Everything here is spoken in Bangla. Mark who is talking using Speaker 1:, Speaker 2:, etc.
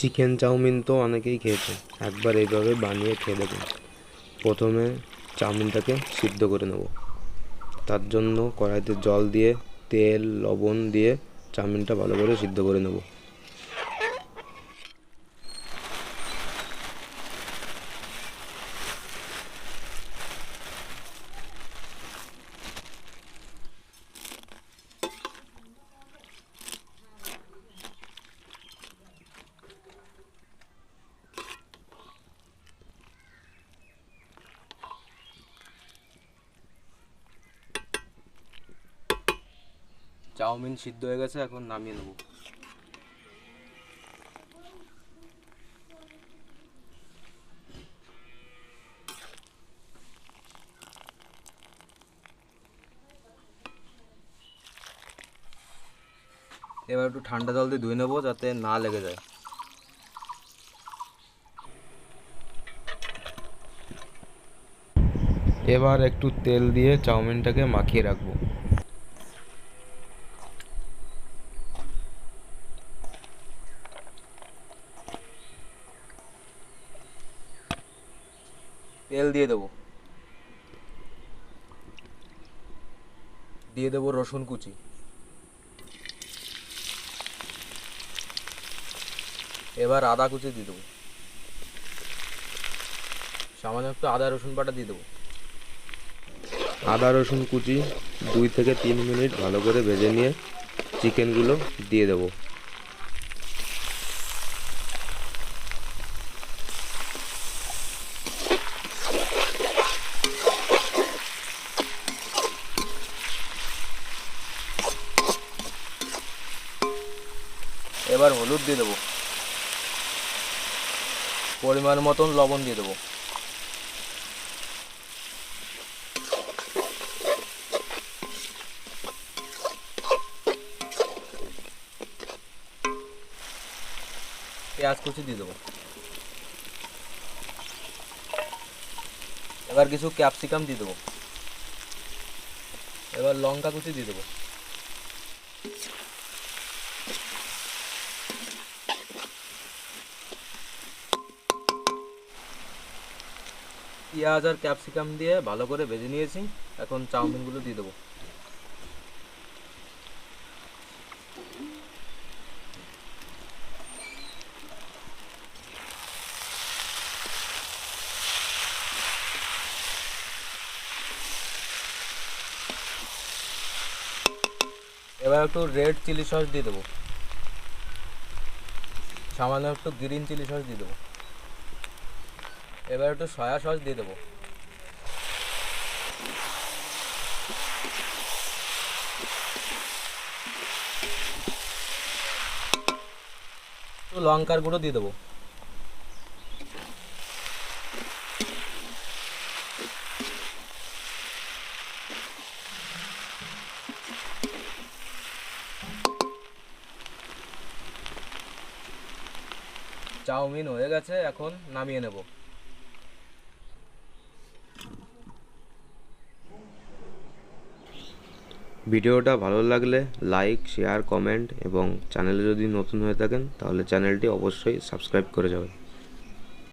Speaker 1: চিকেন চাউমিন তো অনেকেই খেয়েছে। একবার এইভাবে বানিয়ে খেয়ে দেখুন। প্রথমে চাউমিনটাকে সিদ্ধ করে নেব। তার জন্য কড়াইতে জল দিয়ে, তেল, লবণ দিয়ে চাউমিনটা ভালো করে সিদ্ধ করে নেব। চাউমিন সিদ্ধ হয়ে গেছে, এখন নামিয়ে নেব। এবার একটু ঠান্ডা জল দিয়ে ধুয়ে নেব, যাতে না লেগে যায়। এবার একটু তেল দিয়ে চাউমিনটাকে মাখিয়ে রাখব। তেল দিয়ে দেবো। দিয়ে দেবো রসুন কুচি। এবার আদা কুচি দিয়ে দেবো। সামান্য একটু আদা রসুন বাটা দিয়ে দেবো। আদা রসুন কুচি দুই থেকে তিন মিনিট ভালো করে ভেজে নিয়ে চিকেনগুলো দিয়ে দেবো। এবার হলুদ দিয়ে দেবো। পরিমাণ মতন লবণ দিয়ে দেবো। পেঁয়াজ কুচি দিয়ে দেবো। এবার কিছু ক্যাপসিকাম দিয়ে দেবো। এবার লঙ্কা কুচি দিয়ে দেবো। পেঁয়াজ আর ক্যাপসিকাম দিয়ে ভালো করে ভেজে নিয়েছি। এখন চাউমিনগুলো দিয়ে দেবো। এবার একটু রেড চিলি সস দিয়ে দেবো। সামান্য একটু গ্রিন চিলি সস দিয়ে দেবো। এবার একটু সয়া সস দিয়ে দেবো। একটু লঙ্কার গুঁড়ো দিয়ে দেবো। চাউমিন হয়ে গেছে, এখন নামিয়ে নেব। ভিডিওটা ভালো লাগলে লাইক, শেয়ার, কমেন্ট এবং চ্যানেলে যদি নতুন হয়ে থাকেন, তাহলে চ্যানেলটি অবশ্যই সাবস্ক্রাইব করে যাবেন।